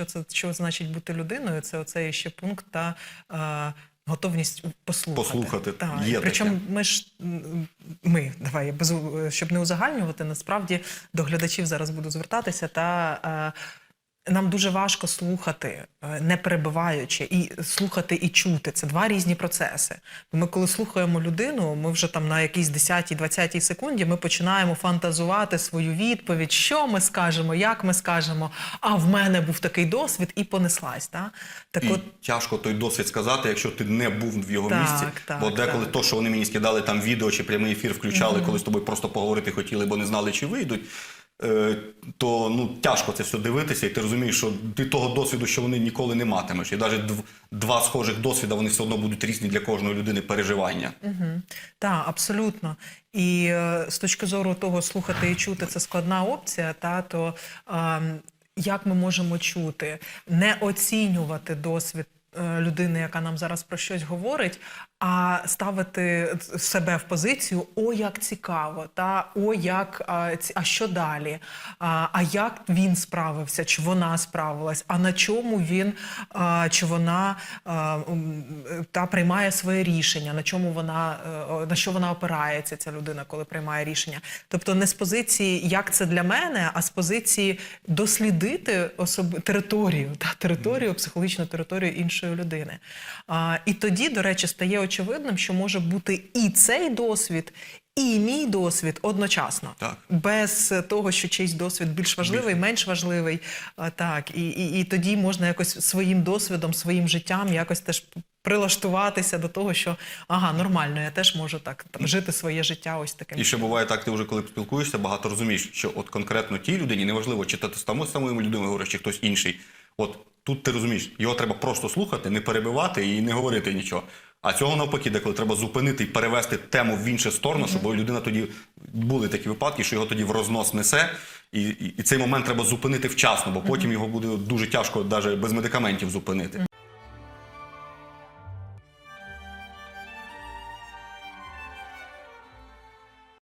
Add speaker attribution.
Speaker 1: що це що значить бути людиною, це оцей ще пункт та е, готовність послухати.
Speaker 2: Послухати.
Speaker 1: Так.
Speaker 2: Є
Speaker 1: Причому
Speaker 2: таке.
Speaker 1: ми ж ми давай без щоб не узагальнювати, насправді до глядачів зараз буду звертатися та. Е, нам дуже важко слухати, е, не перебиваючи, і слухати і чути. Це два різні процеси. Ми, коли слухаємо людину, ми вже там на якійсь 10-20 секунді ми починаємо фантазувати свою відповідь, що ми скажемо, як ми скажемо. А в мене був такий досвід, і понеслась. Та? Так
Speaker 2: І
Speaker 1: от
Speaker 2: тяжко той досвід сказати, якщо ти не був в його
Speaker 1: Так,
Speaker 2: місці.
Speaker 1: так,
Speaker 2: Бо деколи
Speaker 1: так.
Speaker 2: то, що вони мені скидали там відео чи прямий ефір включали, коли з тобою просто поговорити хотіли, бо не знали, чи вийдуть. Е, То ну тяжко це все дивитися, і ти розумієш, що ти того досвіду, що вони ніколи не матимеш. І навіть дв- два схожих досвіда, вони все одно будуть різні для кожної людини переживання.
Speaker 1: Так, абсолютно. І е, з точки зору того, слухати і чути це складна опція, та то ем, як ми можемо чути, не оцінювати досвід. е, Людини, яка нам зараз про щось говорить, а ставити себе в позицію о, як цікаво, та о, як а, ці- а що далі? А, а як він справився, чи вона справилась? А на чому він а, чи вона а, та приймає своє рішення? На чому вона е, на що вона опирається, ця людина, коли приймає рішення? Тобто не з позиції, як це для мене, а з позиції дослідити особ... територію та територію, психологічну територію іншої людини. А, і тоді, до речі, стає очевидним, що може бути і цей досвід. І мій досвід одночасно,
Speaker 2: Так.
Speaker 1: без того, що чийсь досвід більш важливий, менш важливий. Так, і, і, і тоді можна якось своїм досвідом, своїм життям якось теж прилаштуватися до того, що ага, нормально, я теж можу так там, жити своє життя ось таким.
Speaker 2: І ще буває так, ти вже коли спілкуєшся, багато розумієш, що от конкретно тій людині неважливо, чи ти тому самою людиною говориш, чи хтось інший. От тут ти розумієш, його треба просто слухати, не перебивати і не говорити нічого. А цього навпаки, деколи треба зупинити і перевести тему в іншу сторону, щоб людина тоді були такі випадки, що його тоді в рознос несе, і, і, і цей момент треба зупинити вчасно, бо потім його буде дуже тяжко навіть без медикаментів зупинити.